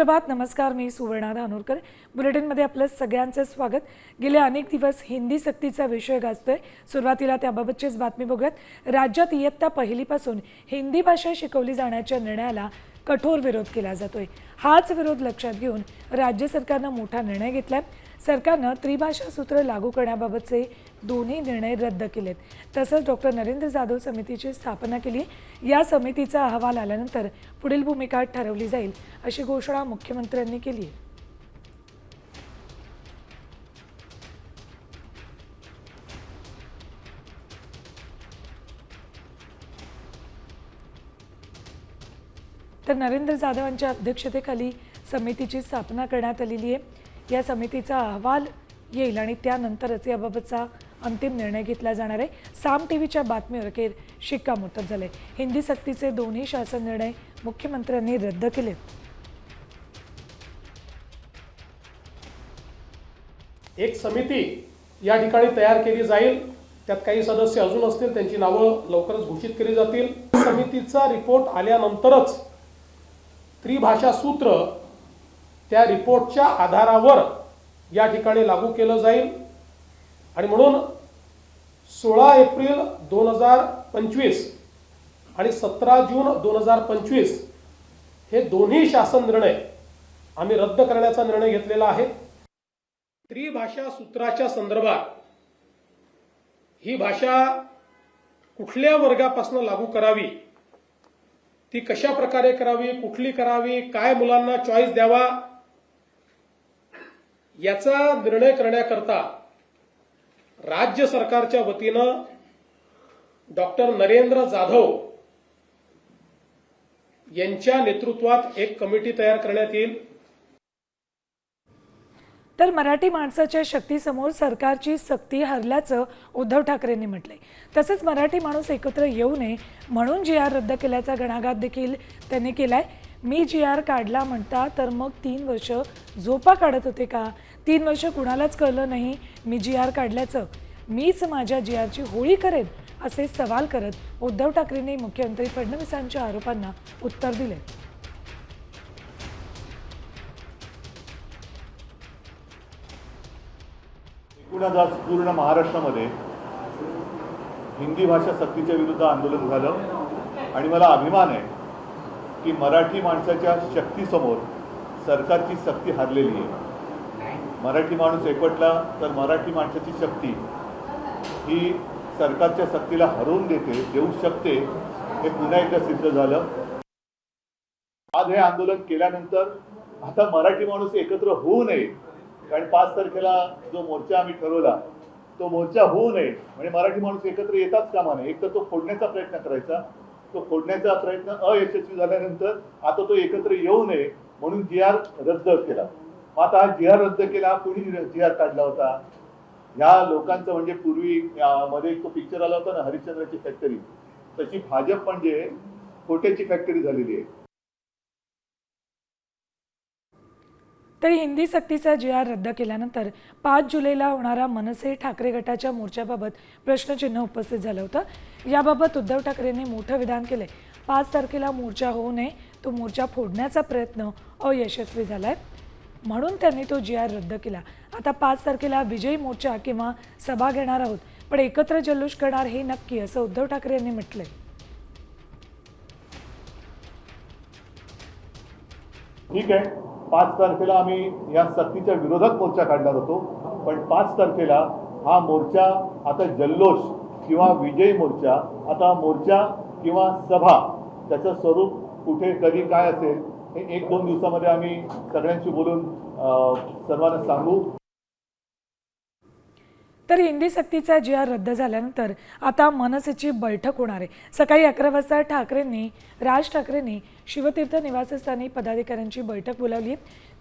सुप्रभात नमस्कार मी सुवर्णा धानोरकर. बुलेटिनमध्ये आपलं सगळ्यांचं स्वागत. गेले अनेक दिवस हिंदी सक्तीचा विषय गाजतोय. सुरुवातीला त्याबाबतचीच बातमी बघूयात. राज्यात इयत्ता पहिलीपासून हिंदी भाषा शिकवली जाण्याच्या निर्णयाला कठोर विरोध केला जातोय. हाच विरोध लक्षात घेऊन राज्य सरकारनं मोठा निर्णय घेतलाय. सरकारनं त्रिभाषा सूत्र लागू करण्याबाबतचे दोन्ही निर्णय रद्द केलेत. तसंच डॉक्टर नरेंद्र जाधव समितीची स्थापना केली. या समितीचा अहवाल आल्यानंतर पुढील भूमिका ठरवली जाईल अशी घोषणा मुख्यमंत्र्यांनी केली आहे. तर नरेंद्र जाधवांच्या अध्यक्षतेखाली समितीची स्थापना करण्यात आलेली आहे. या समितीचा अहवाल येईल आणि त्यानंतरच याबाबतचा अंतिम निर्णय घेतला जाणार आहे. साम टी व्हीच्या बातमीवर अखेर शिक्कामोर्तब झाले हिंदी सक्तीचे दोन्ही शासन निर्णय मुख्यमंत्र्यांनी रद्द केले एक समिती या ठिकाणी तयार केली जाईल. त्यात काही सदस्य अजून असतील त्यांची नावं लवकरच घोषित केली जातील. समितीचा रिपोर्ट आल्यानंतरच त्रिभाषा सूत्र त्या रिपोर्टच्या आधारावर या ठिकाणी लागू केलं जाईल. आणि म्हणून सोळा एप्रिल दोन हजार पंचवीस आणि सतरा जून दोन हजार पंचवीस हे दोन्ही शासन निर्णय आम्ही रद्द करण्याचा निर्णय घेतलेला आहे. त्रिभाषा सूत्राच्या संदर्भात ही भाषा कुठल्या वर्गापासून लागू करावी? ती कशा प्रकारे करावी कुठली करावी काय मुलांना चॉईस द्यावा याचा निर्णय करण्याकरता राज्य सरकारच्या वतीनं डॉक्टर नरेंद्र जाधव यांच्या नेतृत्वात एक कमिटी तयार करण्यात येईल. तर मराठी माणसाच्या शक्तीसमोर सरकारची सक्ती हरल्याचं उद्धव ठाकरेंनी म्हटलंय. तसंच मराठी माणूस एकत्र येऊ नये म्हणून जी आर रद्द केल्याचा गणाघात देखील त्यांनी केलाय. मी जी आर काढला म्हणता तर मग तीन वर्ष झोपा काढत होते का? तीन वर्ष कुणालाच कळलं नाही मी जी आर काढल्याचं. मीच माझ्या जी आरची होळी करेन असे सवाल करत उद्धव ठाकरेंनी मुख्यमंत्री फडणवीसांच्या आरोपांना उत्तर दिले एकूणच आज पूर्ण महाराष्ट्रामध्ये. हिंदी भाषा सक्तीच्या विरुद्ध आंदोलन झालं. आणि मला अभिमान आहे की मराठी माणसाच्या शक्तीसमोर सरकारची सक्ती हरलेली आहे. मराठी माणूस एकवटला तर मराठी माणसाची शक्ती ही सरकारच्या सक्तीला हरवून देते देऊ शकते हे पुन्हा एकदा सिद्ध झालं. आज हे आंदोलन केल्यानंतर आता मराठी माणूस एकत्र होऊ नये. कारण पाच तारखेला जो मोर्चा आम्ही ठरवला तो मोर्चा होऊ नये. म्हणजे मराठी माणूस एकत्र येताच कामा नये. एक तर तो फोडण्याचा प्रयत्न करायचा. तो फोडण्याचा प्रयत्न अयशस्वी झाल्यानंतर आता तो एकत्र येऊ नये म्हणून जी आर रद्द केला. मग आता हा जी आर रद्द केला कोणी जी आर काढला होता? ह्या लोकांचं म्हणजे पूर्वी मध्ये एक तो पिक्चर आला होता ना हरिश्चंद्राची फॅक्टरी तशी भाजप म्हणजे खोट्याची फॅक्टरी झालेली आहे. तरी हिंदी सक्तीचा जी आर रद्द केल्यानंतर पाच जुलैला होणारा मनसे ठाकरे गटाच्या मोर्चाबाबत प्रश्नचिन्ह उपस्थित झालं होतं. याबाबत उद्धव ठाकरेंनी मोठं विधान केलंय. पाच तारखेला मोर्चा होऊ नये तो मोर्चा फोडण्याचा प्रयत्न अयशस्वी झालाय. म्हणून त्यांनी तो जी आर रद्द केला. आता पाच तारखेला विजयी मोर्चा किंवा सभा घेणार आहोत पण एकत्र जल्लोष करणार हे नक्की असं उद्धव ठाकरे यांनी म्हटलंय. ठीक आहे. पाच तारखेला आम्ही या सक्तीच्या विरोधात मोर्चा काढणार होतो. पण पाच तारखेला हा मोर्चा आता जल्लोष किंवा विजयी मोर्चा आता मोर्चा किंवा सभा त्याचं स्वरूप कुठे कधी काय असेल हे एक दोन दिवसामध्ये आम्ही सगळ्यांशी बोलून सर्वांना सांगू. तर हिंदी सक्तीचा जी आर रद्द झाल्यानंतर आता मनसेची बैठक होणार आहे. सकाळी अकरा वाजता ठाकरेंनी राज ठाकरेंनी शिवतीर्थ निवासस्थानी पदाधिकाऱ्यांची बैठक बोलावली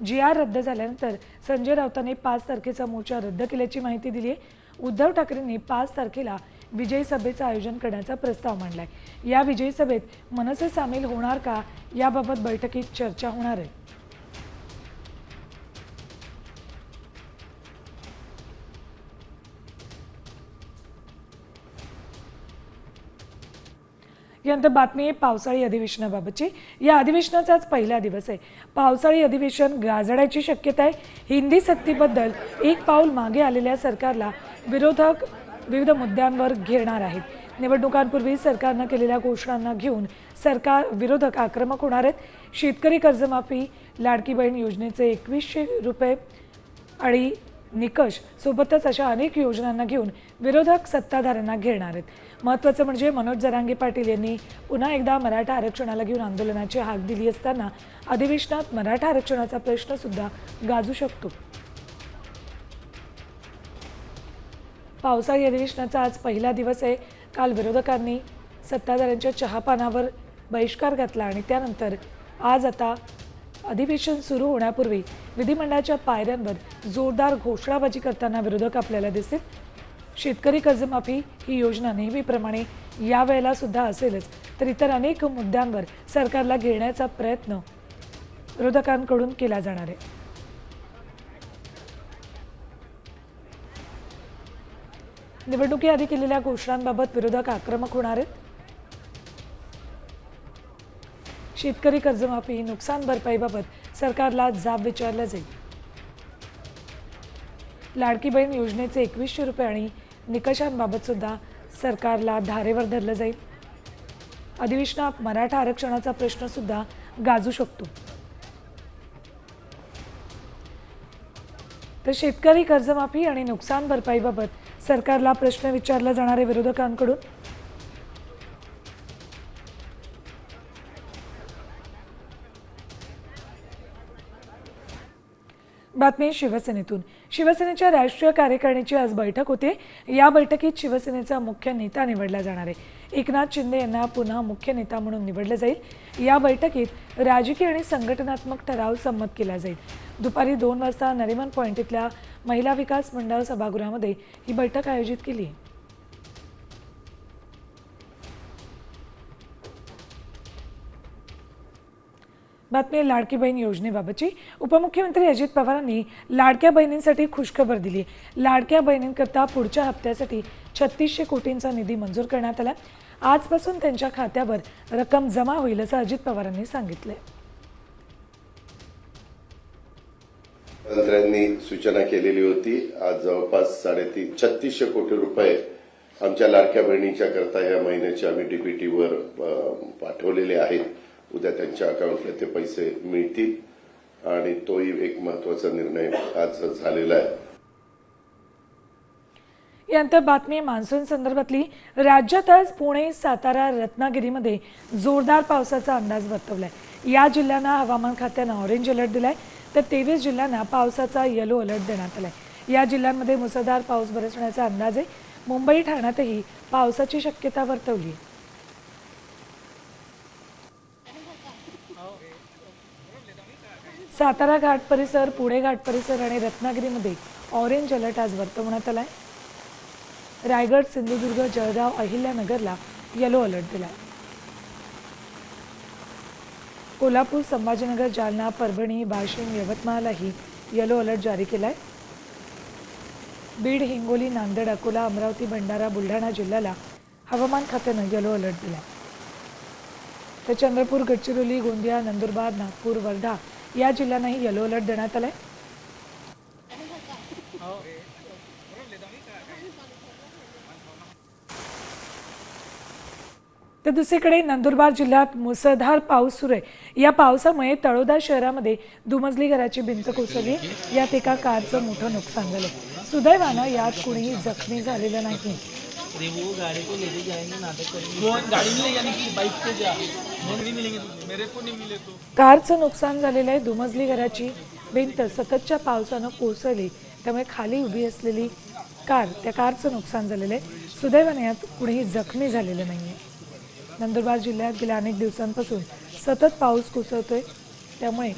जी आर रद्द झाल्यानंतर संजय राऊतांनी पाच तारखेचा मोर्चा रद्द केल्याची माहिती दिली आहे. उद्धव ठाकरेंनी पाच तारखेला विजयी सभेचं आयोजन करण्याचा प्रस्ताव मांडलाय या विजयी सभेत मनसे सामील होणार का? याबाबत बैठकीत चर्चा होणार आहे. यानंतर बातमी आहे पावसाळी अधिवेशनाबाबतची. या अधिवेशनाचाच पहिला दिवस आहे. पावसाळी अधिवेशन गाजण्याची शक्यता आहे. हिंदी सक्तीबद्दल एक पाऊल मागे आलेल्या सरकारला विरोधक विविध मुद्द्यांवर घेरणार आहेत. निवडणुकांपूर्वी सरकारनं केलेल्या घोषणांना घेऊन सरकार विरोधक आक्रमक होणार आहेत. शेतकरी कर्जमाफी लाडकी बहीण योजनेचे एकवीसशे रुपये आणि निकष सोबतच अशा अनेक योजनांना घेऊन विरोधक सत्ताधाऱ्यांना घेणार आहेत. महत्त्वाचं म्हणजे मनोज जरांगे पाटील यांनी पुन्हा एकदा मराठा आरक्षणाला घेऊन आंदोलनाची हाक दिली असताना अधिवेशनात मराठा आरक्षणाचा प्रश्न सुद्धा गाजू शकतो. पावसाळी अधिवेशनाचा आज पहिला दिवस आहे. काल विरोधकांनी सत्ताधाऱ्यांच्या चहापानावर बहिष्कार घातला आणि त्यानंतर आज आता अधिवेशन सुरू होण्यापूर्वी विधिमंडळाच्या पायऱ्यांवर जोरदार घोषणाबाजी करताना विरोधक आपल्याला दिसतील. शेतकरी कर्जमाफी ही योजना नेहमीप्रमाणे यावेळेला सुद्धा असेलच तर इतर अनेक मुद्द्यांवर सरकारला घेण्याचा प्रयत्न विरोधकांकडून केला जाणार आहे. निवडणुकीआधी केलेल्या घोषणांबाबत विरोधक आक्रमक होणार आहेत. शेतकरी कर्जमाफी नुकसान भरपाईबाबत सरकारला जाब विचारला जाईल. लाडकी बहीण योजनेचे एकवीसशे रुपये आणि निकषांबाबत सुद्धा सरकारला धारेवर धरलं जाईल. अधिवेशनात मराठा आरक्षणाचा प्रश्न सुद्धा गाजू शकतो. तर शेतकरी कर्जमाफी आणि नुकसान भरपाईबाबत सरकारला प्रश्न विचारला जाणारे विरोधकांकडून बातमी शिवसेनेतून. शिवसेनेच्या राष्ट्रीय कार्यकारिणीची आज बैठक होते. या बैठकीत शिवसेनेचा मुख्य नेता निवडला जाणार आहे. एकनाथ शिंदे यांना पुन्हा मुख्य नेता म्हणून निवडलं जाईल. या बैठकीत राजकीय आणि संघटनात्मक ठराव संमत केला जाईल. दुपारी दोन वाजता नरिमन पॉईंट इथल्या महिला विकास मंडळ सभागृहामध्ये ही बैठक आयोजित केली. आहे बातमी लाडकी बहीण योजनेबाबतची. उपमुख्यमंत्री अजित पवारांनी लाडक्या बहिणींसाठी खुशखबर दिली. लाडक्या बहिणींकरता पुढच्या हप्त्यासाठी छत्तीसशे कोटींचा निधी मंजूर करण्यात आला. आजपासून त्यांच्या खात्यावर रक्कम जमा होईल असं अजित पवारांनी सांगितलं मंत्र्यांनी सूचना केलेली होती आज जवळपास साडेतीन छत्तीसशे कोटी रुपये आमच्या लाडक्या बहिणीच्या करता या महिन्याचे आम्ही डीबीटीवर पाठवलेले आहेत. उद्या त्यांच्या अकाउंटला ते पैसे मिळतील आणि तोही एक महत्त्वाचा निर्णय आज झालेला आहे. यानंतर बातमी मान्सून संदर्भातली. राज्यात आज पुणे सातारा रत्नागिरीमध्ये जोरदार पावसाचा अंदाज वर्तवलाय. या जिल्ह्यांना हवामान खात्यानं ऑरेंज अलर्ट दिलाय. तर तेवीस जिल्ह्यांना पावसाचा येलो अलर्ट देण्यात आलाय. या जिल्ह्यांमध्ये मुसळधार पाऊस बरसण्याचा अंदाज आहे. मुंबई ठाण्यातही पावसाची शक्यता वर्तवली आहे सातारा घाट परिसर पुणे घाट परिसर आणि रत्नागिरीमध्ये ऑरेंज अलर्ट आज वर्तवण्यात आहे रायगड सिंधुदुर्ग जळगाव अहिल्यानगरला येलो अलर्ट दिलाय. कोल्हापूर संभाजीनगर जालना परभणी वाशिम यवतमाळलाही येलो अलर्ट जारी केला आहे बीड हिंगोली नांदेड अकोला अमरावती भंडारा बुलढाणा जिल्ह्याला हवामान खात्यानं येलो अलर्ट दिला तर चंद्रपूर गडचिरोली गोंदिया नंदुरबार नागपूर वर्धा या जिल्ह्यांनाही येलो अलर्ट देण्यात आलाय. तर दुसरीकडे नंदुरबार जिल्ह्यात मुसळधार पाऊस सुरू आहे. या पावसामुळे तळोदा शहरामध्ये दुमजली घराची भिंत कोसळली. यात एका कारचं मोठं नुकसान झालं. सुदैवानं यात कुणीही जखमी झालेलं नाही. कारचं नुकसान झालेलं आहे दुमजली घराची भिंत सततच्या पावसानं कोसळली. त्यामुळे खाली उभी असलेली कार त्या कारचं नुकसान झालेलं आहे. सुदैवाने यात कुणीही जखमी झालेलं नाही आहे नंदुरबार जिल्ह्यात गेल्या अनेक दिवसांपासून सतत पाऊस कोसळतोय. त्यामुळे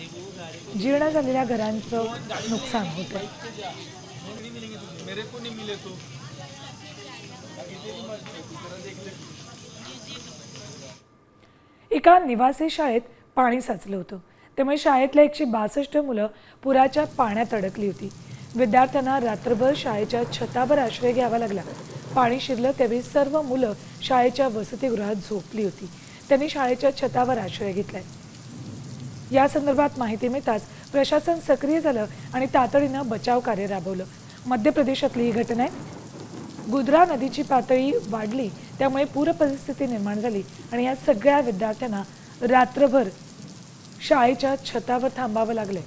जीर्ण झालेल्या घरांचं नुकसान होत आहे नहीं मेरे को नहीं मिले तो एका निवासी शाळेत पाणी साचलं होतं. त्यामुळे शाळेतल्या एकशे बासष्ट मुलं पुराच्या पाण्यात अडकली होती. विद्यार्थ्यांना रात्रभर शाळेच्या छतावर आश्रय घ्यावा लागला. पाणी शिरलं त्यावेळी सर्व मुलं शाळेच्या वसतिगृहात झोपली होती. त्यांनी शाळेच्या छतावर आश्रय घेतलाय. या संदर्भात माहिती मिळताच प्रशासन सक्रिय झालं आणि तातडीनं बचाव कार्य राबवलं. मध्य प्रदेशातली ही घटना आहे. गुजरा नदीची पातळी वाढली त्यामुळे पूर परिस्थिती निर्माण झाली आणि या सगळ्या विद्यार्थ्यांना रात्रभर शाळेच्या छतावर थांबावं लागले.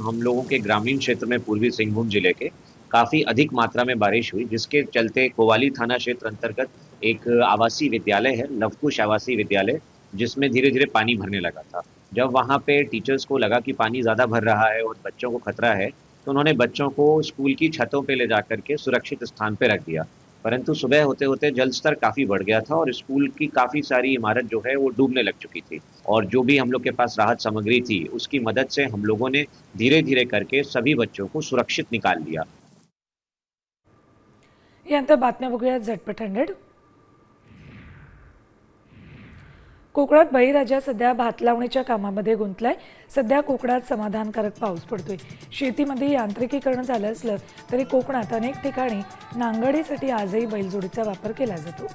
हम लोगों के ग्रामीण क्षेत्र में पूर्वी सिंहभूम जिले के काफी अधिक मात्रा में बारिश हुई जिसके चलते कोवाली थाना क्षेत्र अंतर्गत एक आवासीय विद्यालय है लवकुश आवासीय विद्यालय जिसमें धीरे धीरे पानी भरने लगा था। जब वहाँ पे टीचर्स को लगा कि पानी ज़्यादा भर रहा है और बच्चों को खतरा है तो उन्होंने बच्चों को स्कूल की छतों पे ले जाकर के सुरक्षित स्थान पे रख दिया। परंतु सुबह होते होते जल स्तर काफ़ी बढ़ गया था और स्कूल की काफ़ी सारी इमारत जो है वो डूबने लग चुकी थी। और जो भी हम लोग के पास राहत सामग्री थी, उसकी मदद से हम लोगों ने धीरे धीरे करके सभी बच्चों को सुरक्षित निकाल लिया। यानंतर बातम्या बघूया झटपट हंड्रेड कोकणात बळीराजा सध्या भात लावणीच्या कामामध्ये गुंतलाय. सध्या कोकणात समाधानकारक पाऊस पडतोय. शेतीमध्ये यांत्रिकीकरण झालं असलं तरी कोकणात अनेक ठिकाणी नांगडीसाठी आजही बैलजोडीचा वापर केला जातो.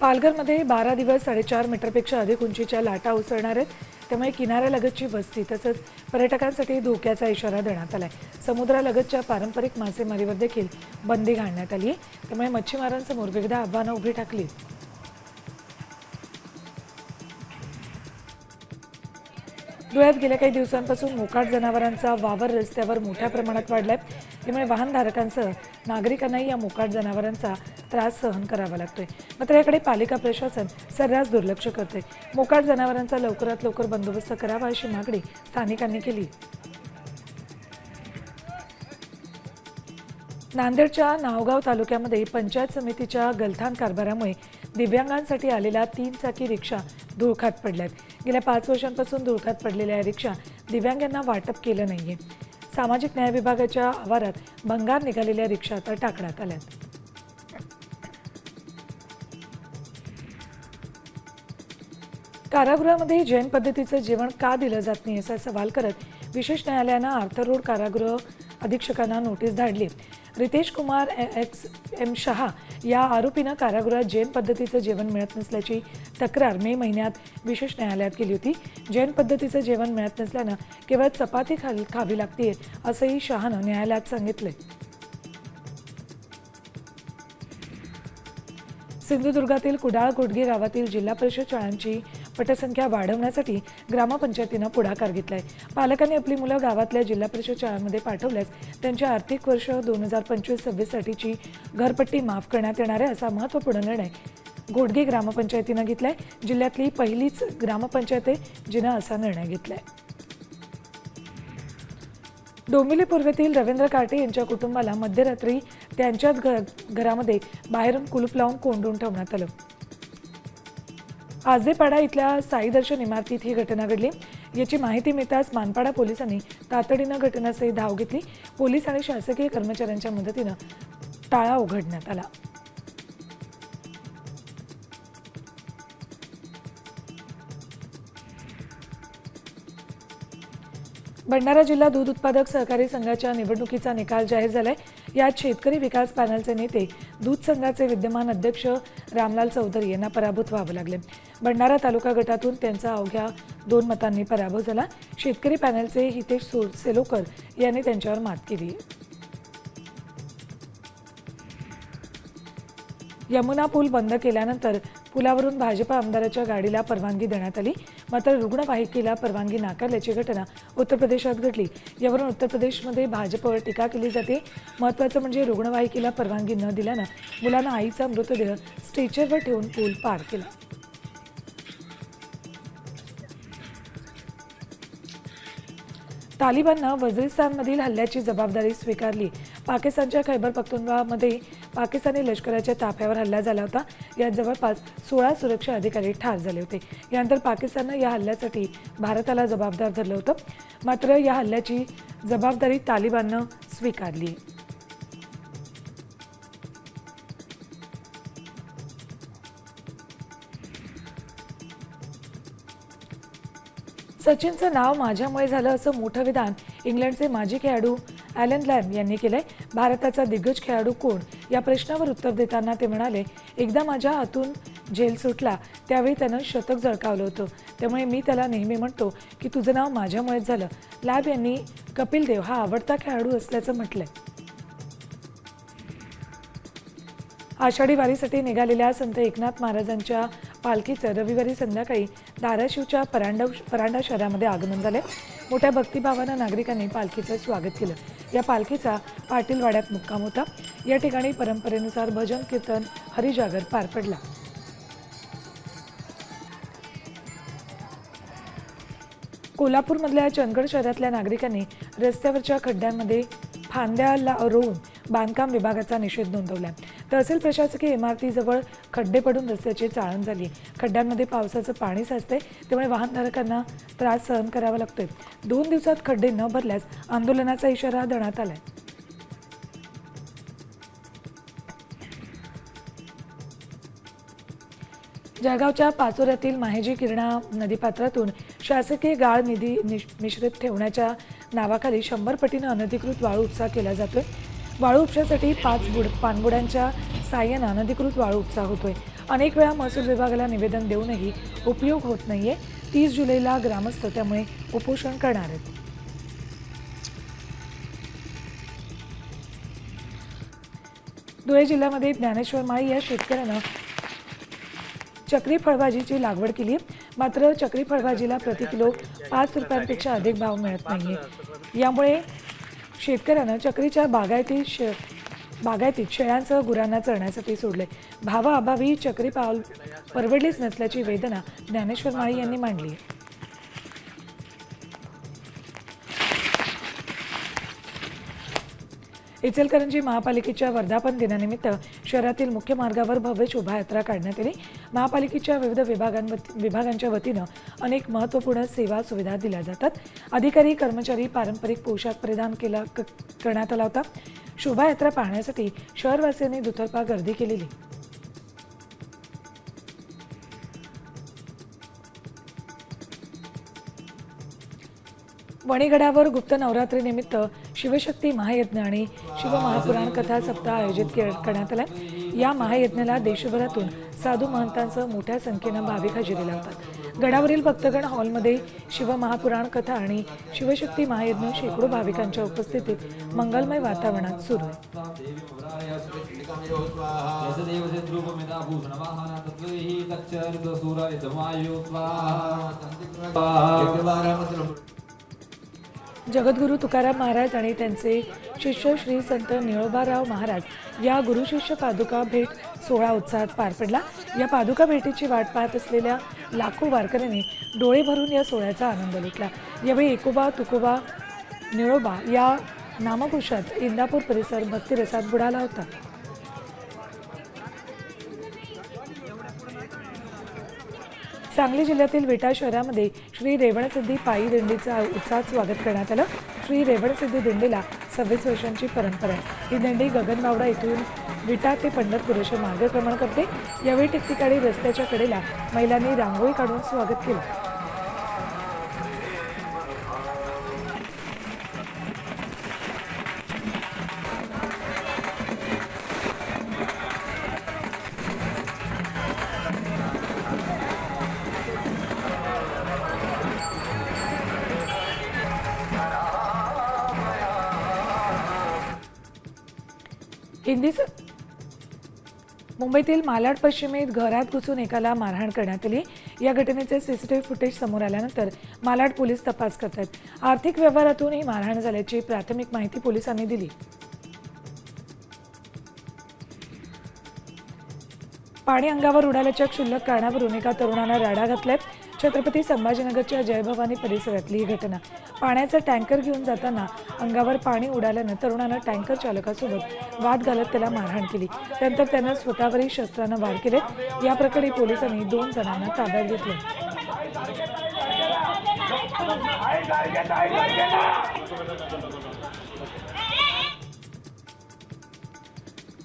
पालघरमध्ये बारा दिवस साडेचार मीटरपेक्षा अधिक उंचीच्या लाटा उसळणार आहेत. त्यामुळे किनाऱ्यालगतची वस्ती तसंच पर्यटकांसाठी धोक्याचा इशारा देण्यात आला आहे समुद्रालगतच्या पारंपरिक मासेमारीवर देखील बंदी घालण्यात आली आहे त्यामुळे मच्छीमारांसमोर विविध आव्हानं उभी टाकली धुळ्यात गेल्या काही दिवसांपासून मोकाट जनावरांचा वावर रस्त्यावर मोठ्या प्रमाणात वाढलाय. त्यामुळे वाहनधारकांसह नागरिकांनाही या मोकाट जनावरांचा त्रास सहन करावा लागतोय. मात्र याकडे पालिका प्रशासन सर्रास दुर्लक्ष करते मोकाट जनावरांचा लवकरात लवकर बंदोबस्त करावा अशी मागणी स्थानिकांनी केली. नांदेडच्या नावगाव तालुक्यामध्ये पंचायत समितीच्या गलथान कारभारामुळे दिव्यांगांसाठी आलेल्या तीन चाकी रिक्षा धुळखात पडल्यात. गेल्या पाच वर्षांपासून धोक्यात पडलेल्या या रिक्षा दिव्यांगांना वाटप केलं नाहीये. सामाजिक न्याय विभागाच्या आवारात भंगार निघालेल्या रिक्षा आता टाकण्यात आल्यात. कारागृहामध्ये जैन पद्धतीचं जेवण का दिलं जात नाही असा सवाल करत विशेष न्यायालयानं आर्थर रोड कारागृह अधीक्षकांना नोटीस धाडली. रितेश कुमार एक्स एम शहा या आरोपीनं कारागृहात जैन पद्धतीचं जेवण मिळत नसल्याची तक्रार मे महिन्यात विशेष न्यायालयात केली होती. जैन पद्धतीचं जेवण मिळत नसल्यानं केवळ चपाती खाली खावी लागतीये असंही शहानं न्यायालयात सांगितलंय. सिंधुदुर्गातील कुडाळ गुडगे गावातील जिल्हा परिषद शाळांची पटसंख्या वाढवण्यासाठी ग्रामपंचायतीनं पुढाकार घेतलाय. पालकांनी आपली मुलं गावातल्या जिल्हा परिषद शाळांमध्ये पाठवल्यास त्यांच्या आर्थिक वर्ष दोन हजार पंचवीस सव्वीससाठीची घरपट्टी माफ करण्यात येणार आहे असा महत्त्वपूर्ण निर्णय घोडगे ग्रामपंचायतीनं घेतलाय. जिल्ह्यातली पहिलीच ग्रामपंचायत आहे जिनं असा निर्णय घेतलाय. डोंबिवली पूर्वेतील रवींद्र काटे यांच्या कुटुंबाला मध्यरात्री त्यांच्याच घर घरामध्ये बाहेरून कुलूप लावून कोंडून ठेवण्यात आलं. आजेपाडा इथल्या साई दर्शन इमारतीत ही घटना घडली. याची माहिती मिळताच मानपाडा पोलिसांनी तातडीनं घटनास्थळी धाव घेतली. पोलीस आणि शासकीय कर्मचाऱ्यांच्या मदतीनं टाळा उघडण्यात आला. भंडारा जिल्हा दूध उत्पादक सहकारी संघाच्या निवडणुकीचा निकाल जाहीर झालाय. यात शेतकरी विकास पॅनलचे नेते दूध संघाचे विद्यमान अध्यक्ष रामलाल चौधरी यांना पराभूत व्हावं लागले. भंडारा तालुका गटातून त्यांचा अवघ्या दोन मतांनी पराभव झाला. शेतकरी पॅनलचे हितेश सेलोकर यांनी त्यांच्यावर मात केली. यमुना पूल बंद केल्यानंतर पुलावरून भाजपा आमदाराच्या गाडीला परवानगी देण्यात आली. मात्र रुग्णवाहिकेला परवानगी नाकारल्याची घटना उत्तर प्रदेशात घडली. यावरून उत्तर प्रदेशमध्ये भाजपवर टीका केली जाते. महत्त्वाचं म्हणजे रुग्णवाहिकेला परवानगी न दिल्यानं मुलानं आईचा मृतदेह स्ट्रेचरवर ठेवून पूल पार केला. तालिबाननं वझिरिस्तानमधील हल्ल्याची जबाबदारी स्वीकारली. पाकिस्तानच्या खैबर पख्तुनवामध्ये पाकिस्तानी लष्कराच्या ताफ्यावर हल्ला झाला होता. यात जवळपास सोळा सुरक्षा अधिकारी ठार झाले होते. यानंतर पाकिस्ताननं या हल्ल्यासाठी भारताला जबाबदार धरलं होतं. मात्र या हल्ल्याची जबाबदारी तालिबाननं स्वीकारली. सचिनचं नाव माझ्यामुळे झालं असं मोठं विधान इंग्लंडचे माजी खेळाडू ॲलन लॅम यांनी केलंय. भारताचा दिग्गज खेळाडू कोण? या प्रश्नावर उत्तर देताना ते म्हणाले एकदा माझ्या हातून झेल सुटला त्यावेळी त्यानं शतक झळकावलं होतं. त्यामुळे मी त्याला नेहमी म्हणतो की तुझं नाव माझ्यामुळेच झालं लॅब यांनी कपिल देव हा आवडता खेळाडू असल्याचं म्हटलंय. आषाढी वारीसाठी निघालेल्या संत एकनाथ महाराजांच्या पालखीचं रविवारी संध्याकाळी धाराशिवच्या परांडा परांडा शहरामध्ये आगमन झाले. मोठ्या भक्तिभावानं नागरिकांनी पालखीचं स्वागत केलं. या पालखीचा पाटीलवाड्यात मुक्काम होता. या ठिकाणी परंपरेनुसार भजन कीर्तन हरिजागर पार पडला. कोल्हापूरमधल्या चंदगड शहरातल्या नागरिकांनी रस्त्यावरच्या खड्ड्यांमध्ये फांद्याला रोवून बांधकाम विभागाचा निषेध नोंदवला. तहसील प्रशासकीय इमारतीजवळ खड्डे पडून रस्त्याची चाळण झाली. खड्ड्यांमध्ये पावसाचं पाणी साचते त्यामुळे वाहनधारकांना त्रास सहन करावा लागतोय. दोन दिवसात खड्डे न भरल्यास आंदोलनाचा इशारा देण्यात आलाय. जळगावच्या पाचोऱ्यातील माहेजी किरणा नदीपात्रातून शासकीय गाळ निधी मिश्रित ठेवण्याच्या नावाखाली शंभर पटीनं अनधिकृत वाळू उपसा केला जातोय. वाळू उपशासाठी पाच बुड पाणबुड्यांच्या साह्यानं अनधिकृत वाळू उपसा होतोय. अनेक वेळा महसूल विभागाला निवेदन देऊनही उपयोग होत नाहीये. तीस जुलैला ग्रामस्थ त्यामुळे उपोषण करणार आहेत. धुळे जिल्ह्यामध्ये ज्ञानेश्वर माळी या शेतकऱ्यानं चक्री फळभाजीची लागवड केली मात्र चक्री फळभाजीला प्रति किलो पाच रुपयांपेक्षा अधिक भाव मिळत नाहीये. यामुळे शेतकऱ्यानं चक्रीच्या बागायती श बागायतीत शेळ्यांसह गुरांना चरण्यासाठी सोडले भावाअभावी चक्री पाऊल परवडलीच नसल्याची वेदना ज्ञानेश्वर माळी यांनी मांडली इचलकरंजी महापालिकेच्या वर्धापन दिनानिमित्त शहरातील मुख्य मार्गावर भव्य शोभायात्रा काढण्यात आली. महापालिकेच्या विविध विभागांच्या वतीनं अनेक महत्त्वपूर्ण सेवा सुविधा दिल्या जातात. अधिकारी कर्मचारी पारंपरिक पोशाख परिधान केला करण्यात आला होता. शोभायात्रा पाहण्यासाठी शहरवासियांनी दुतर्फा गर्दी केलेली. वणीगडावर गुप्त नवरात्रीनिमित्त शिवशक्ती महायज्ञ आणि शिवमहापुराण कथा सप्ताह आयोजित करण्यात आला या महायज्ञाला देशभरातून साधू महंतांसह मोठ्या संख्येनं भाविक हजेरी लावतात. गडावरील भक्तगण हॉलमध्ये शिवमहापुराण कथा आणि शिवशक्ती महायज्ञ शेकडो भाविकांच्या उपस्थितीत मंगलमय वातावरणात सुरू आहे. जगद्गुरू तुकाराम महाराज आणि त्यांचे शिष्य श्री संत निळोबाराव महाराज. या गुरुशिष्य पादुका भेट सोहळा उत्साहात पार पडला. या पादुका भेटीची वाट पाहत असलेल्या लाखो वारकऱ्यांनी डोळे भरून या सोहळ्याचा आनंद लुटला. यावेळी एकोबा तुकोबा निळोबा या नामघोषात इंदापूर परिसर भक्तिरसात बुडाला होता. सांगली जिल्ह्यातील विटा शहरामध्ये श्री रेवणसिद्धी पायी दिंडीचं उत्साहात स्वागत करण्यात आलं. श्री रेवणसिद्धी दिंडीला सव्वीस वर्षांची परंपरा आहे. ही दिंडी गगनबावडा इथून विटा ते पंढरपूर असे मार्गक्रमण करते. यावेळी ठिकठिकाणी रस्त्याच्या कडेला महिलांनी रांगोळी काढून स्वागत केलं. हिंदी मुंबईतील मालाड पश्चिमेत घरात घुसून एकाला मारहाण करण्यात आली. या घटनेचे सीसीटीव्ही फुटेज समोर आल्यानंतर मालाड पोलीस तपास करत आहेत आर्थिक व्यवहारातून ही मारहाण झाल्याची प्राथमिक माहिती पोलिसांनी दिली. पाणी अंगावर उडाल्याच्या क्षुल्लक कारणावरून एका तरुणानं राडा घातल्यात छत्रपती संभाजीनगरच्या जयभवानी परिसरातली ही घटना. पाण्याचा टँकर घेऊन जाताना अंगावर पाणी उडाल्यानं तरुणानं टँकर चालकासोबत वाद घालत त्याला मारहाण केली. त्यानंतर त्यानं स्वतःवरील शस्त्रानं वार केले या प्रकरणी पोलिसांनी दोन जणांना ताब्यात घेतलं.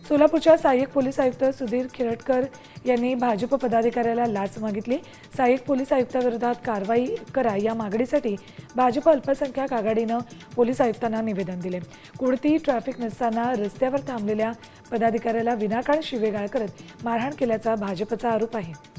सोलापूरच्या सहाय्यक पोलीस आयुक्त सुधीर खिरटकर यांनी भाजप पदाधिकाऱ्याला लाच मागितली. सहाय्यक पोलीस आयुक्ताविरोधात कारवाई करा या मागणीसाठी भाजप अल्पसंख्याक आघाडीनं पोलीस आयुक्तांना निवेदन दिले. कोणतीही ट्रॅफिक नसताना रस्त्यावर थांबलेल्या पदाधिकाऱ्याला विनाकारण शिवेगाळ करत मारहाण केल्याचा भाजपचा आरोप आहे.